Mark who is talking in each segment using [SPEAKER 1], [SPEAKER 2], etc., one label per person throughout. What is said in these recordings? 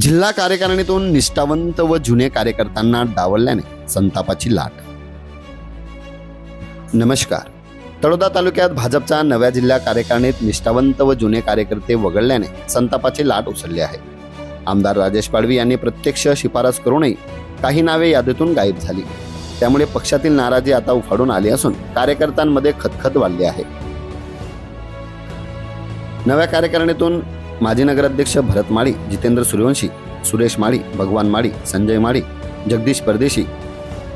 [SPEAKER 1] जिल्हा कार्यकारिणीतून निष्ठावंत व जुने कार्यकर्त्यांना डावलल्याने संतापाची लाट. नमस्कार. तळोदा तालुक्यात भाजपच्या नव्या जिल्हा कार्यकारिणीत निष्ठावंत व जुने कार्यकर्ते वगळल्याने संतापाची लाट उचलली आहे. आमदार राजेश पाडवी यांनी प्रत्यक्ष शिफारस करूनही काही नावे यादीतून गायब झाली. त्यामुळे पक्षातील नाराजी आता उफाडून आली असून कार्यकर्त्यांमध्ये खतखत वाढली आहे. नव्या कार्यकारिणीतून माजी नगराध्यक्ष भरत माळी जितेंद्र सूर्यवंशी सुरेश माळी भगवान माळी संजय माळी जगदीश परदेशी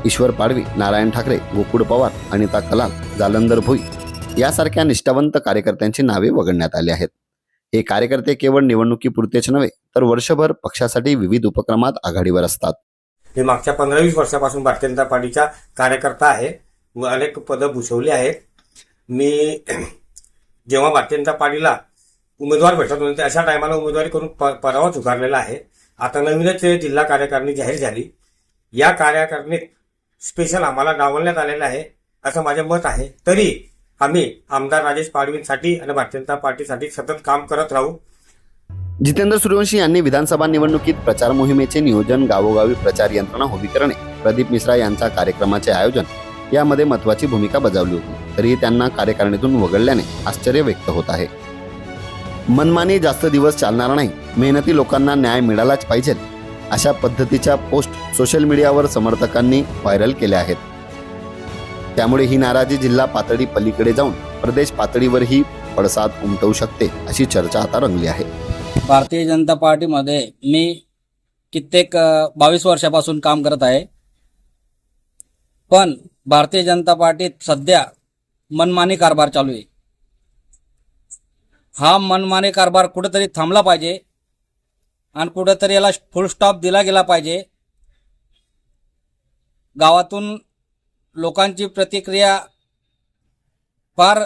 [SPEAKER 1] ईश्वर पाडवी नारायण ठाकरे गोकुळ पवार अनिता कलाल जालंधर भुई यासारख्या निष्ठावंत कार्यकर्त्यांची नावे वगळण्यात आली आहेत. हे कार्यकर्ते केवळ निवडणुकीपुरतेच नव्हे तर वर्षभर पक्षासाठी विविध उपक्रमात आघाडीवर असतात.
[SPEAKER 2] मी मागच्या पंधरा वीस वर्षापासून भारतीय जनता पार्टीचा कार्यकर्ता आहे व अनेक पदं भूषवली आहेत. मी जेव्हा भारतीय जनता पार्टीला उमेदवार भेटत होते. अशा टायमाला उमेदवारी करून प पराभव स्वीकारलेला आहे. आता नवीनच जिल्हा कार्यकारिणी जाहीर झाली. या कार्यकारिणीत स्पेशल आम्हाला डावलण्यात आलेलं आहे असं माझं मत आहे. तरी आम्ही आमदार राजेश पाडवींसाठी आणि भारतीय जनता पार्टीसाठी सतत काम करत राहू.
[SPEAKER 1] जितेंद्र सूर्यवंशी यांनी विधानसभा निवडणुकीत प्रचार मोहिमेचे नियोजन गावोगावी प्रचार यंत्रणा उभी करणे प्रदीप मिश्रा यांच्या कार्यक्रमाचे आयोजन यामध्ये महत्वाची भूमिका बजावली होती. तरीही त्यांना कार्यकारिणीतून वगळल्याने आश्चर्य व्यक्त होत आहे. मनमानी जास्त दिवस चालणार नाही. मेहनती लोकांना न्याय मिळालाच पाहिजे. अशा पद्धतीच्या पोस्ट सोशल मीडियावर समर्थकांनी व्हायरल केल्या आहेत. त्यामुळे ही नाराजी जिल्हा पातळी पलीकडे जाऊन प्रदेश पातळीवरही पडसाद उमटवू शकते अशी चर्चा आता रंगली आहे.
[SPEAKER 3] भारतीय जनता पार्टीमध्ये मी कित्येक बावीस वर्षापासून काम करत आहे. पण भारतीय जनता पार्टीत सध्या मनमानी कारभार चालू आहे. हा मनमाने कारभार कुठंतरी थांबला पाहिजे आणि कुठंतरी याला फुल स्टॉप दिला गेला पाहिजे. गावातून लोकांची प्रतिक्रिया फार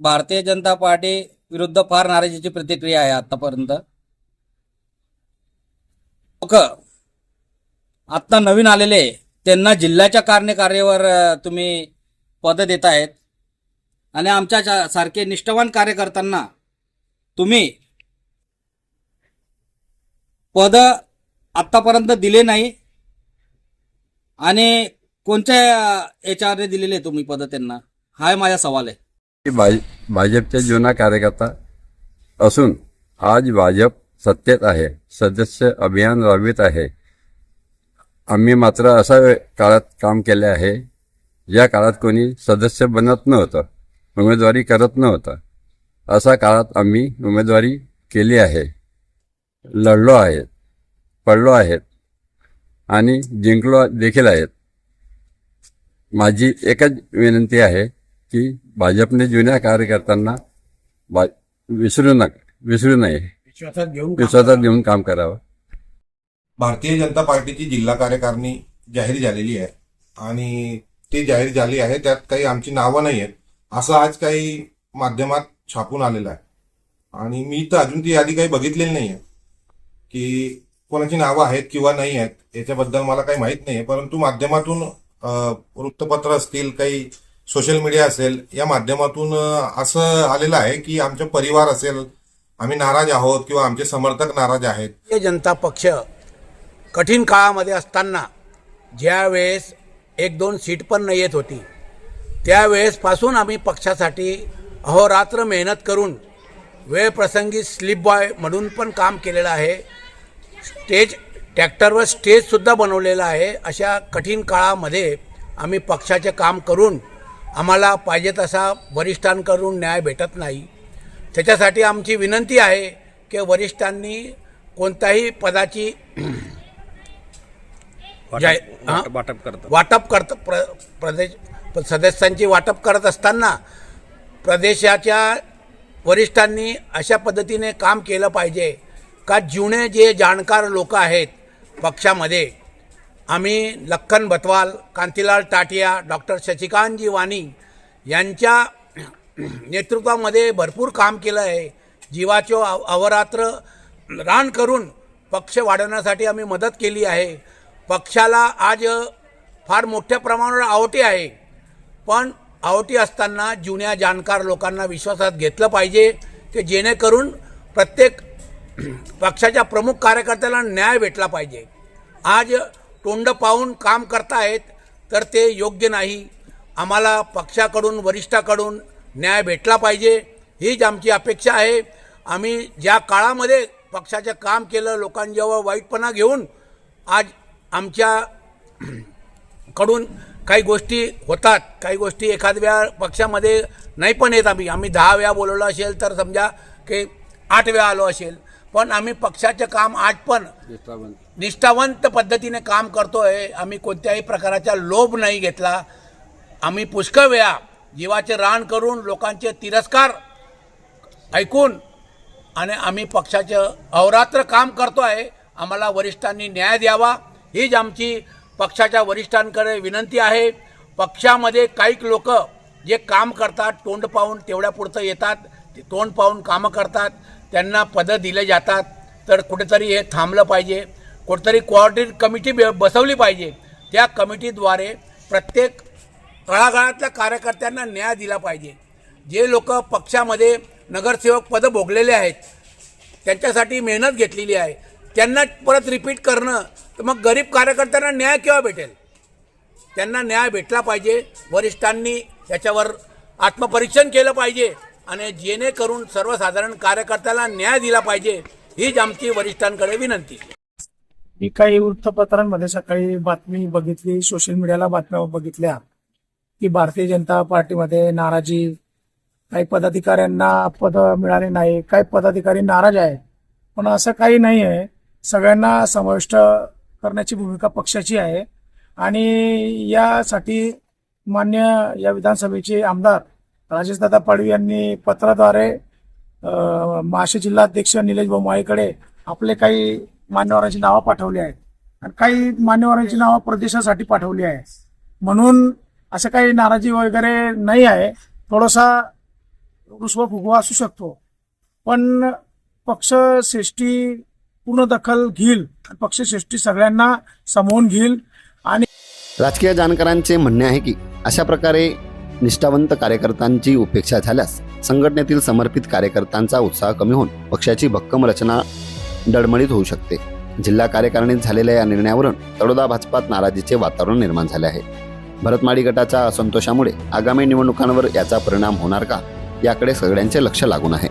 [SPEAKER 3] भारतीय जनता पार्टी विरुद्ध फार नाराजीची प्रतिक्रिया आहे आतापर्यंत. लोक आत्ता नवीन आलेले त्यांना जिल्ह्याच्या कार्यकार्यावर तुम्ही पद देत आहेत आणि आमच्या सारखे निष्ठावान कार्यकर्त्यांना तुम्ही पद आत्तापर्यंत दिले नाही आणि कोणत्या याच्यावर दिलेले तुम्ही पद त्यांना? हा माझा सवाल आहे.
[SPEAKER 4] भाजपच्या भाज जुना कार्यकर्ता असून आज भाजप सत्तेत आहे सदस्य अभियान राबवित आहे. आम्ही मात्र असा काळात काम केले आहे या काळात कोणी सदस्य बनत नव्हतं उमेदवारी करत नव्हतं. अशा काळात आम्ही उमेदवारी केली आहे. लढलो आहेत पडलो आहेत आणि जिंकलो देखील आहेत. माझी एकच विनंती आहे की भाजपने जुन्या कार्यकर्त्यांना बा विसरू नका विसरू नये.
[SPEAKER 5] विश्वासात घेऊन
[SPEAKER 4] विश्वासात घेऊन काम करावं.
[SPEAKER 5] भारतीय जनता पार्टीची जिल्हा कार्यकारिणी जाहीर झालेली आहे आणि ती जाहीर झाली आहे त्यात काही आमची नावं नाही आहेत असं आज काही माध्यमात छापून आलेला आहे. आणि मी तर अजून ती यादी काही बघितलेली नाही आहे की कोणाची नावं आहेत किंवा नाही आहेत याच्याबद्दल मला काही माहीत नाही आहे परंतु माध्यमातून वृत्तपत्र असतील काही सोशल मीडिया असेल या माध्यमातून असं आलेलं आहे की आमचा परिवार असेल आम्ही नाराज आहोत किंवा आमचे समर्थक नाराज आहेत.
[SPEAKER 6] जनता पक्ष कठीण काळामध्ये असताना ज्यावेळेस एक दोन सीट पण नाही येत होती त्यावेळेसपासून आम्ही पक्षासाठी अहोरात्र मेहनत करून वेळप्रसंगी स्लिप बॉय म्हणून पण काम केलेलं आहे. स्टेज ट्रॅक्टरवर स्टेजसुद्धा बनवलेलं आहे. अशा कठीण काळामध्ये आम्ही पक्षाचे काम करून आम्हाला पाहिजे तसा वरिष्ठांकडून न्याय भेटत नाही. त्याच्यासाठी आमची विनंती आहे की वरिष्ठांनी कोणत्याही पदाची?
[SPEAKER 3] वाटप करतात.
[SPEAKER 6] वाटप करत प्र प्रदेश सदस्यांची वाटप करत असताना प्रदेशाच्या वरिष्ठांनी अशा पद्धतीने काम केलं पाहिजे का जुने जे जाणकार लोक आहेत पक्षामध्ये आम्ही लखन बतवाल कांतीलाल टाटिया डॉक्टर शशिकांतजी वाणी यांच्या नेतृत्वामध्ये भरपूर काम केलं आहे. जीवाचो अव अवरात्र रान करून पक्ष वाढवण्यासाठी आम्ही मदत केली आहे. पक्षाला आज फार मोठ्या प्रमाणावर आवटी आहे. पण आवटी असताना जुन्या जाणकार लोकांना विश्वासात घेतलं पाहिजे की जेणेकरून प्रत्येक पक्षाच्या प्रमुख कार्यकर्त्याला न्याय भेटला पाहिजे. आज तोंड पाहून काम करतायत तर ते योग्य नाही. आम्हाला पक्षाकडून वरिष्ठाकडून न्याय भेटला पाहिजे हीच आमची अपेक्षा आहे. आम्ही ज्या काळामध्ये पक्षाचं काम केलं लोकांजवळ वाईटपणा घेऊन आज आमच्या कडून काही गोष्टी होतात काही गोष्टी एखाद्या पक्षामध्ये नाही पण येत आम्ही. आम्ही दहा वेळा बोलवलं असेल तर समजा की आठ वेळा आलो असेल. पण आम्ही पक्षाचं काम आज पण निष्ठावंत. पद्धतीने काम करतो आहे आम्ही कोणत्याही प्रकारचा लोभ नाही घेतला. आम्ही पुष्कळ वेळा जीवाचे रान करून लोकांचे तिरस्कार ऐकून आणि आम्ही पक्षाचं अहोरात्र काम करतो आहे आम्हाला वरिष्ठांनी न्याय द्यावा. हीच आमची पक्षाच्या वरिष्ठांकडे विनंती आहे. पक्षामध्ये काही लोक जे काम करतात तोंड पाहून तेवढ्यापुरतं येतात. ते तोंड पाहून कामं करतात. त्यांना पदं दिले जातात. तर कुठेतरी हे थांबलं पाहिजे. कुठेतरी कोऑर्डिनेट कमिटी बसवली पाहिजे. त्या कमिटीद्वारे प्रत्येक तळागाळातल्या कार्यकर्त्यांना न्याय दिला पाहिजे. जे लोक पक्षामध्ये नगरसेवक पदं भोगलेले आहेत त्यांच्यासाठी मेहनत घेतलेली आहे. त्यांना परत रिपीट करणं तर मग गरीब कार्यकर्त्यांना न्याय केव्हा भेटेल? त्यांना न्याय भेटला पाहिजे. वरिष्ठांनी त्याच्यावर आत्मपरीक्षण केलं पाहिजे आणि जेणेकरून सर्वसाधारण कार्यकर्त्याला न्याय दिला पाहिजे हीच आमची वरिष्ठांकडे विनंती.
[SPEAKER 7] मी काही वृत्तपत्रांमध्ये सकाळी बातमी बघितली सोशल मीडियाला बातम्या बघितल्या की भारतीय जनता पार्टीमध्ये नाराजी काही पदाधिकाऱ्यांना पद मिळाले नाही काही पदाधिकारी नाराज आहे पण असं काही नाही आहे सगळ्यांना समाविष्ट करण्याची भूमिका पक्षाची आहे. आणि यासाठी मान्य या विधानसभेचे आमदार राजेशदादा पाडवी यांनी पत्राद्वारे अ, महाराष्ट्र जिल्हाध्यक्ष निलेश बोमाळीकडे आपले काही मान्यवरांची नावं पाठवली आहेत. आणि काही मान्यवरांची नावं प्रदेशासाठी पाठवली आहे म्हणून असं काही नाराजी वगैरे नाही आहे. थोडासा रुसवा फुगवा असू शकतो. पण पक्ष श्रेष्ठी पूर्ण दखल घेईल. पक्षश्रेष्ठी सगळ्यांना समवून घेईल. आणि
[SPEAKER 1] राजकीय जाणकारांचे म्हणणे आहे की अशा प्रकारे निष्ठावंत कार्यकर्त्यांची उपेक्षा झाल्यास संघटनेतील समर्पित कार्यकर्त्यांचा उत्साह कमी होऊन पक्षाची भक्कम रचना डळमळीत होऊ शकते. जिल्हा कार्यकारिणीत झालेल्या या निर्णयावरून तळोदा भाजपात नाराजीचे वातावरण निर्माण झाले आहे. भरतमाडी गटाच्या असंतोषामुळे आगामी निवडणुकांवर याचा परिणाम होणार का? याकडे सगळ्यांचे लक्ष लागून आहे.